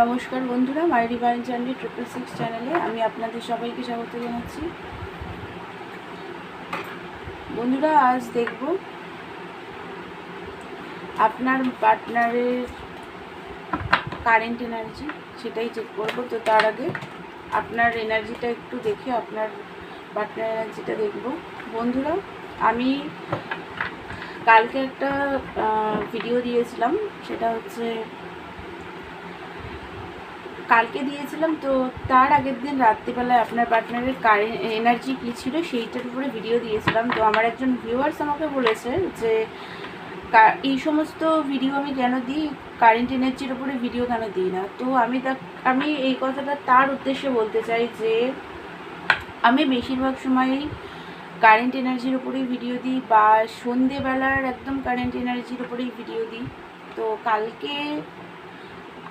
নমস্কার বন্ধুরা my divine journey triple six চ্যানেলে আমি আপনাদের সবাইকে স্বাগত জানাচ্ছি। বন্ধুরা, আজ দেখব আপনার পার্টনারের কারেন্ট এনার্জি সেটাই চেক করব। তো তার আগে আপনার এনার্জিটা একটু দেখে আপনার পার্টনার এনার্জিটা দেখব। বন্ধুরা, আমি কালকে একটা ভিডিও দিয়েছিলাম, সেটা হচ্ছে কালকে দিয়েছিলাম, তো তার আগের দিন রাত্রিবেলায় আপনার পার্টনারের কারেন্ট এনার্জি কী ছিল সেইটার উপরে ভিডিও দিয়েছিলাম। তো আমার একজন ভিউয়ার্স আমাকে বলেছে যে এই সমস্ত ভিডিও আমি কেন দিই? কারেন্ট এনার্জির উপরে ভিডিও কেন দিই না? তো আমি তা, আমি এই কথাটা তার উদ্দেশ্যে বলতে চাই যে, আমি বেশিরভাগ সময়ই কারেন্ট এনার্জির উপরেই ভিডিও দিই বা সন্ধেবেলার একদম কারেন্ট এনার্জির উপরেই ভিডিও দিই। তো কালকে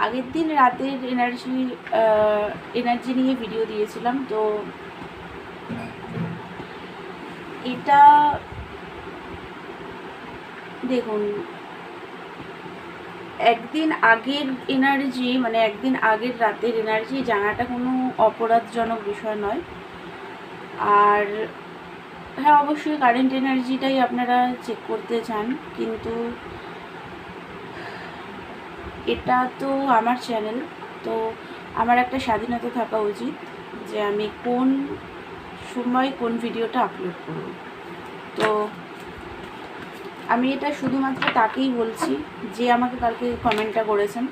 আগের দিন রাতের এনার্জি এনার্জি নিয়ে ভিডিও দিয়েছিলাম, তো এটা দেখুন, একদিন আগের এনার্জি মানে একদিন আগের রাতের এনার্জি জানাটা কোনো অপরাধজনক বিষয় নয়। আর হ্যাঁ অবশ্যই কারেন্ট এনার্জিটাই আপনারা চেক করতে চান, কিন্তু এটা তো আমার চ্যানেল তো আমার একটা স্বাধীনতা থাকা উচিত যে আমি কোন সময় কোন ভিডিওটা আপলোড করব। তো আমি এটা শুধুমাত্র তাকেই বলছি যে আমাকে কালকে কমেন্টটা করেছেন।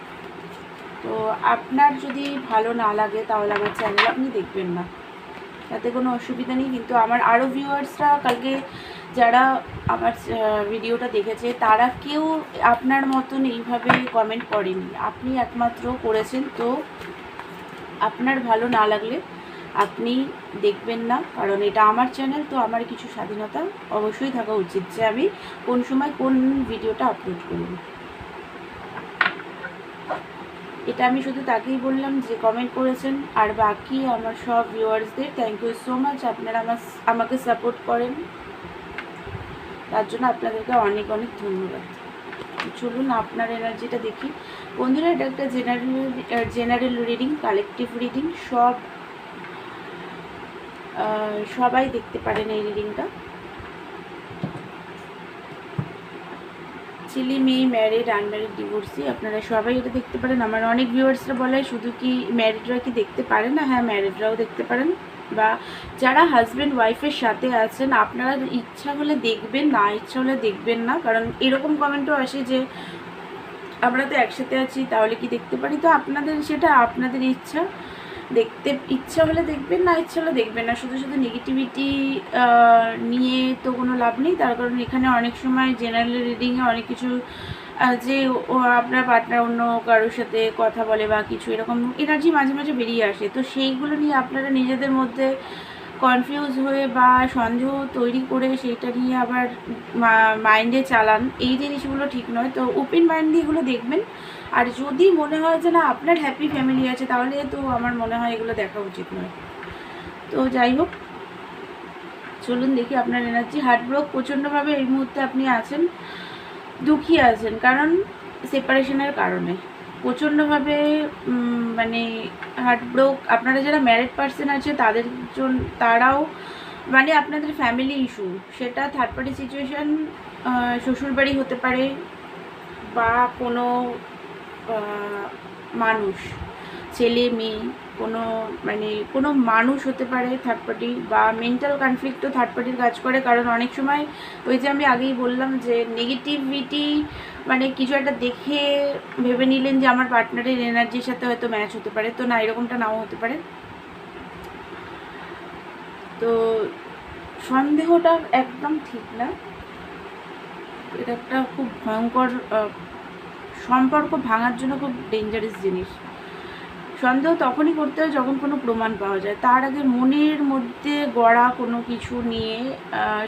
তো আপনার যদি ভালো না লাগে তাহলে আমার চ্যানেল আপনি দেখবেন না। তাতে কোনো অসুবিধা নেই, কিন্তু আমার আরও ভিউয়ার্সরা কালকে যারা আমার ভিডিওটা দেখেছে, তারা কেউ আপনার মতন এইভাবে কমেন্ট করেনি। আপনি একমাত্র করেছেন, তো আপনার ভালো না লাগলে আপনি দেখবেন না, কারণ এটা আমার চ্যানেল তো আমার কিছু স্বাধীনতা অবশ্যই থাকা উচিত যে আমি কোন সময় কোন ভিডিওটা আপলোড করব। এটা আমি শুধু তাকেই বললাম যে কমেন্ট করেছেন, আর বাকি আমার সব ভিউয়ার্সদের থ্যাংক ইউ সো মাচ আপনারা আমার, আমাকে সাপোর্ট করেন। তার জন্য আপনাদেরকে অনেক অনেক ধন্যবাদ। চলুন আপনার এনার্জিটা দেখি। বন্ধুরা, এটা একটা general general reading collective reading সব সবাই দেখতে পারেন এই রিডিংটা ছেলে মেয়ে ম্যারিড আনম্যারিড ডিভোর্সি আপনারা সবাই এটা দেখতে পারেন। আমার অনেক ভিউয়ার্সরা বলে, শুধু কি ম্যারিডরা কি দেখতে পারেন না? হ্যাঁ ম্যারিডরাও দেখতে পারেন। বা যারা হাজব্যান্ড ওয়াইফের সাথে আছেন, আপনারা ইচ্ছা হলে দেখবেন, না ইচ্ছা হলে দেখবেন না। কারণ এরকম কমেন্টও আসে যে, আমরা তো একসাথে আছি, তাহলে কি দেখতে পারি? তো আপনাদের, সেটা আপনাদের ইচ্ছা। দেখতে, ইচ্ছা হলে দেখবেন, না ইচ্ছা হলে দেখবেন না। শুধু শুধু নেগেটিভিটি নিয়ে তো কোনো লাভ নেই। তার কারণ এখানে অনেক সময় জেনারেল রিডিংয়ে অনেক কিছু যে ও আপনার পার্টনার অন্য কারোর সাথে কথা বলে বা কিছু এরকম এনার্জি মাঝে মাঝে বেরিয়ে আসে, তো সেইগুলো নিয়ে আপনারা নিজেদের মধ্যে কনফিউজ হয়ে বা সন্দেহ তৈরি করে সেইটা নিয়ে আবার মাইন্ডে চালান, এই জিনিসগুলো ঠিক নয়। তো ওপেন মাইন্ড এগুলো দেখবেন। আর যদি মনে হয় যে না, আপনার হ্যাপি ফ্যামিলি আছে, তাহলে তো আমার মনে হয় এগুলো দেখা উচিত নয়। তো যাই হোক, চলুন দেখি আপনার এনার্জি হার্টব্রোক প্রচণ্ডভাবে এই মুহূর্তে আপনি আছেন। দুঃখী আছেন, কারণ সেপারেশনের কারণে। প্রচণ্ডভাবে মানে হার্টব্রোক আপনারা যারা ম্যারিড পার্সন আছে, তাদের জন্য তারাও মানে আপনাদের ফ্যামিলি ইস্যু সেটা থার্ড পার্টি সিচুয়েশান শ্বশুরবাড়ি হতে পারে বা কোনো মানুষ, ছেলে, মেয়ে। কোনো মানে কোনো মানুষ হতে পারে থার্ড পার্টি বা মেন্টাল কনফ্লিক্টও থার্ড পার্টির কাজ করে। কারণ অনেক সময় ওই যে আমি আগেই বললাম যে নেগেটিভিটি মানে কিছু একটা দেখে ভেবে নিলেন যে আমার পার্টনারের এনার্জির সাথে হয়তো ম্যাচ হতে পারে। তো না, এরকমটা নাও হতে পারে। তো সন্দেহটা একদম ঠিক না। এটা একটা খুব ভয়ঙ্কর সম্পর্ক ভাঙার জন্য খুব ডেঞ্জারাস জিনিস। সন্দেহ তখনই করতে হয় যখন কোনো প্রমাণ পাওয়া যায়। তার আগে মনের মধ্যে গড়া কোনো কিছু নিয়ে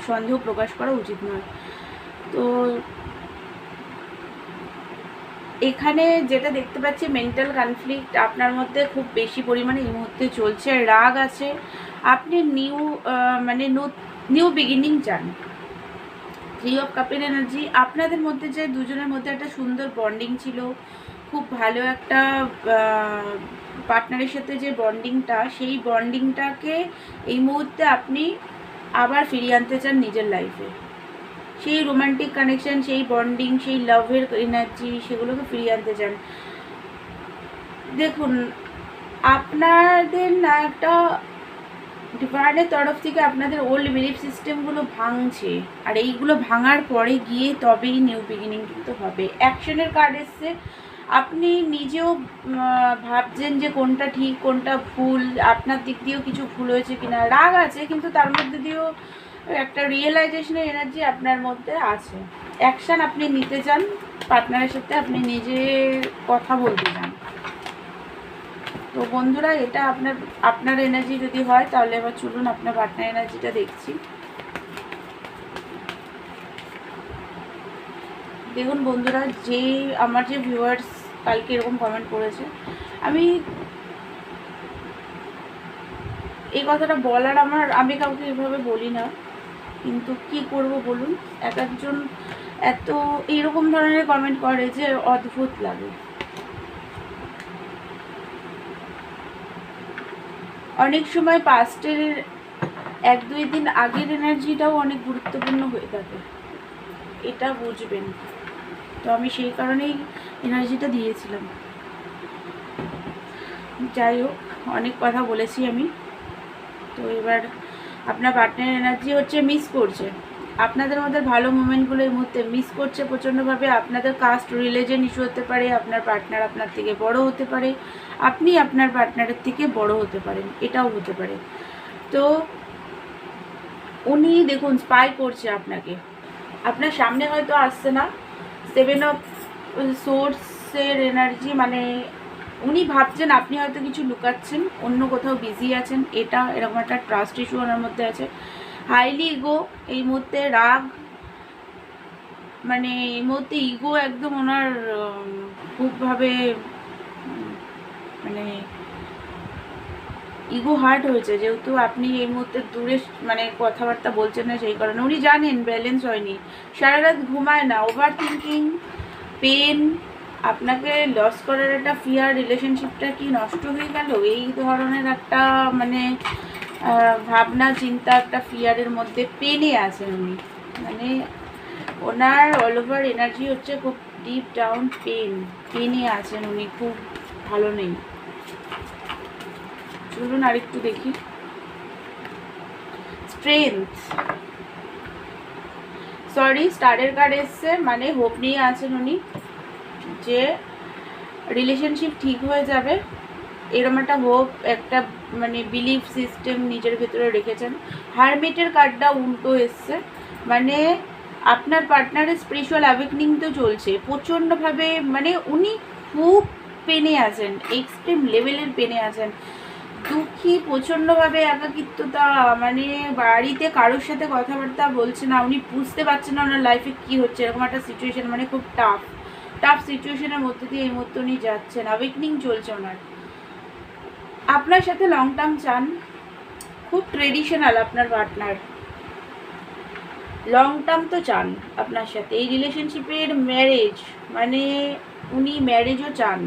সন্দেহ প্রকাশ করা উচিত নয়। তো এখানে যেটা দেখতে পাচ্ছি মেন্টাল কনফ্লিক্ট আপনার মধ্যে খুব বেশি পরিমাণে এই মুহূর্তে চলছে, রাগ আছে। আপনি নিউ মানে নিউ বিগিনিং চান। থ্রি অফ কাপের এনার্জি আপনাদের মধ্যে যে দুজনের মধ্যে একটা সুন্দর বন্ডিং ছিল খুব ভালো একটা পার্টনারের সাথে যে বন্ডিংটা সেই বন্ডিংটাকে এই মুহূর্তে আপনি আবার ফিরিয়ে আনতে চান নিজের লাইফে সেই রোমান্টিক কানেকশন সেই বন্ডিং সেই লাভের এনার্জি সেগুলোকে ফিরিয়ে আনতে চান। দেখুন, আপনাদের না একটা ডিপার্টের তরফ থেকে আপনাদের ওল্ড বিলিফ সিস্টেমগুলো ভাঙছে। আর এইগুলো ভাঙার পরে গিয়ে তবেই নিউ বিগিনিং কিন্তু হবে। অ্যাকশনের কার্ড এসছে। আপনি নিজেও ভাবছেন যে কোনটা ঠিক, কোনটা ভুল, আপনার দিক দিয়েও কিছু ভুল হয়েছে কিনা? রাগ আছে, কিন্তু তার মধ্যে দিয়েও একটা রিয়েলাইজেশনের এনার্জি আপনার মধ্যে আছে। অ্যাকশান আপনি নিতে চান পার্টনারের সাথে আপনি নিজে কথা বলতে চান। তো বন্ধুরা, এটা আপনার আপনার এনার্জি যদি হয়, তাহলে এবার চলুন আপনার পার্টনার এনার্জিটা দেখছি। দেখুন বন্ধুরা, যে, আমার যে ভিউয়ার্স কালকে এরকম কমেন্ট করেছে। আমি এই কথাটা বলার আমার, আমি কাউকে এভাবে বলি না। কিন্তু কি করব বলুন? এক একজন এত, এইরকম ধরনের কমেন্ট করে যে অদ্ভুত লাগে। অনেক সময় পাস্টের এক দুই দিন আগের এনার্জিটাও অনেক গুরুত্বপূর্ণ হয়ে থাকে। এটা বুঝবেন। তো আমি সেই কারণেই এনার্জিটা দিয়েছিলাম। যাই হোক, অনেক কথা বলেছি আমি। তো এবার আপনার পার্টনার এনার্জি হচ্ছে মিস করছে। আপনাদের মধ্যে ভালো মুমেন্টগুলো এই মুহূর্তে মিস করছে প্রচণ্ডভাবে আপনাদের কাস্ট রিলেশন ইস্যু হতে পারে, আপনার পার্টনার আপনার থেকে বড় হতে পারে। আপনি আপনার পার্টনারের থেকে বড় হতে পারেন, এটাও হতে পারে। তো উনি দেখুন স্পাই করছে আপনাকে। আপনার সামনে হয়তো আসছে না। সেভেন অফ সোর্সের এনার্জি মানে উনি ভাবছেন আপনি হয়তো কিছু লুকাচ্ছেন, অন্য কোথাও বিজি আছেন, এটা এরকম একটা ট্রাস্ট ইস্যু ওনার মধ্যে আছে। হাইলি ইগো এই মুহূর্তে রাগ মানে এই মুহূর্তে ইগো একদম ওনার খুবভাবে মানে ইগো হার্ট হয়েছে, যেহেতু আপনি এই মুহূর্তে দূরে মানে কথাবার্তা বলছেন না সেই কারণে। উনি জানেন ব্যালেন্স হয়নি। সারা রাত ঘুমায় না ওভার থিঙ্কিং পেন আপনাকে লস করার একটা ফিয়ার রিলেশনশিপটা কি নষ্ট হয়ে গেল? এই ধরনের একটা মানে ভাবনা, চিন্তা, একটা ফিয়ারের মধ্যে পেনে আছেন উনি। মানে ওনার অল ওভার এনার্জি হচ্ছে খুব ডিপ ডাউন পেন পেনে আছেন উনি, খুব ভালো নেই। চলুন আরেকটু দেখি। স্ট্রেংথ সরি স্টারের কার্ড এসছে মানে হোপ নিয়ে আছেন উনি যে রিলেশনশিপ ঠিক হয়ে যাবে। এরম একটা হোপ একটা মানে বিলিফ সিস্টেম নিজের ভেতরে রেখেছেন। হারমেটের কার্ডটা উল্টো এসছে। মানে আপনার পার্টনারের স্পিরিচুয়াল অ্যাওয়েকনিং তো চলছে। প্রচণ্ডভাবে মানে উনি খুব পেনে আছেন এক্সট্রিম লেভেলের পেনে আছেন। দুঃখী, প্রচণ্ডভাবে একাকিত্বতা মানে বাড়িতে কারোর সাথে কথাবার্তা বলছে না, উনি বুঝতে পারছেন না ওনার লাইফে কী হচ্ছে, এরকম একটা সিচুয়েশন মানে খুব টাফ টাফ সিচুয়েশনের মধ্যে দিয়ে এই মুহূর্তে উনি যাচ্ছেন অ্যাওয়েকনিং চলছে ওনার। আপনার সাথে লং টার্ম চান, খুব ট্রেডিশনাল আপনার পার্টনার লং টার্ম তো চান আপনার সাথে, এই রিলেশনশিপের ম্যারেজ মানে উনি ম্যারেজও চান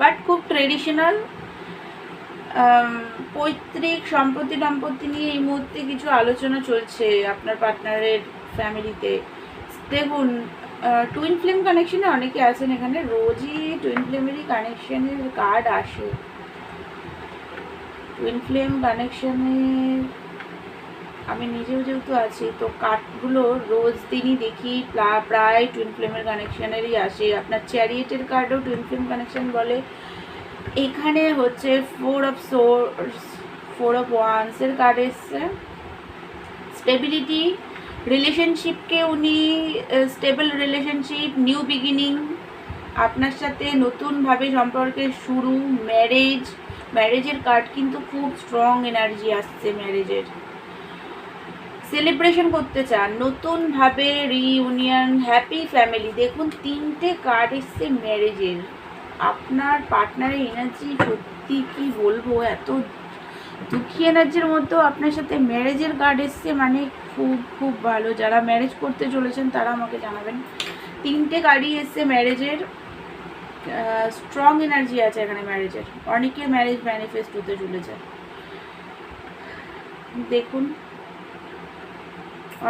বাট খুব ট্রেডিশনাল পৈতৃক সম্পত্তি টম্পত্তি নিয়ে এই মুহূর্তে কিছু আলোচনা চলছে আপনার পার্টনারের ফ্যামিলিতে দেখুন টুইন ফ্লেম কানেকশনে অনেকে আছেন এখানে, রোজই টুইন ফ্লেমেরই কানেকশনের কার্ড আসে। টুইন ফ্লেম কানেকশনে আমি নিজেও যেহেতু আছি, তো কার্ডগুলো রোজ দিনই দেখি প্রায় টুইন ফ্লেমের কানেকশনেরই আসে। আপনার চ্যারিয়েটের কার্ডও টুইন ফ্লেম কানেকশন বলে। এখানে হচ্ছে four of swords four of ওয়ান্সের card এসছে। স্টেবিলিটি রিলেশনশিপকে উনি স্টেবল রিলেশনশিপ নিউ বিগিনিং আপনার সাথে নতুনভাবে সম্পর্কের শুরু ম্যারেজ ম্যারেজের কার্ড কিন্তু খুব স্ট্রং এনার্জি আসছে ম্যারেজের সেলিব্রেশন করতে চান, নতুনভাবে রিইউনিয়ন হ্যাপি ফ্যামিলি দেখুন তিনটে কার্ড এসছে ম্যারেজের আপনার পার্টনারের এনার্জি সত্যি কি বলব? এত দুঃখী এনার্জির মধ্যেও আপনার সাথে ম্যারেজের কার্ড এসছে মানে খুব খুব ভালো। যারা ম্যারেজ করতে চলেছেন তারা আমাকে জানাবেন। তিনটে গাড়ি এসছে ম্যারেজের স্ট্রং এনার্জি আছে এখানে ম্যারেজের অনেকের ম্যারেজ ম্যানিফেস্ট হতে চলেছে। দেখুন।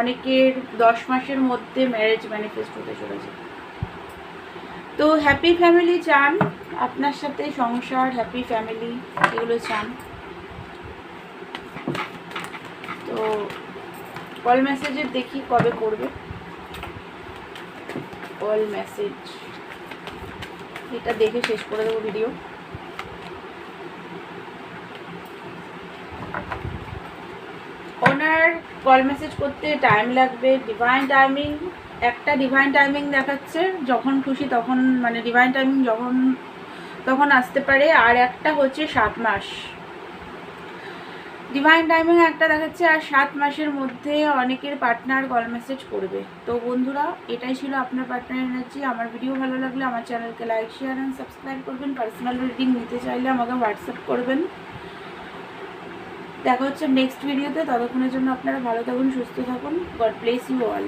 অনেকের দশ মাসের মধ্যে ম্যারেজ ম্যানিফেস্ট হতে চলেছে। তো হ্যাপি ফ্যামিলি চান, আপনার সাথে সংসার হ্যাপি ফ্যামিলি এগুলো চান। তো কল মেসেজের দেখি কবে করবে। কল মেসেজ এটা দেখে শেষ করে দেবো ভিডিও ওনার কল মেসেজ করতে টাইম লাগবে ডিভাইন টাইমিং একটা ডিভাইন টাইমিং দেখাচ্ছে, যখন খুশি তখন মানে ডিভাইন টাইমিং যখন, তখন আসতে পারে, আর একটা হচ্ছে সাত মাস। ডিভাইন টাইমিং একটা দেখাচ্ছে, আর সাত মাসের মধ্যে অনেকের পার্টনার কল মেসেজ করবে। তো বন্ধুরা, এটাই ছিল আপনার পার্টনার এনার্জি আমার ভিডিও ভালো লাগলে আমার চ্যানেলকে লাইক শেয়ার অ্যান্ড সাবস্ক্রাইব করবেন। পার্সোনাল রিডিং নিতে চাইলে আমাকে হোয়াটসঅ্যাপ করবেন। দেখা হচ্ছে নেক্সট ভিডিওতে ততক্ষণের জন্য আপনারা ভালো থাকুন, সুস্থ থাকুন। God bless you all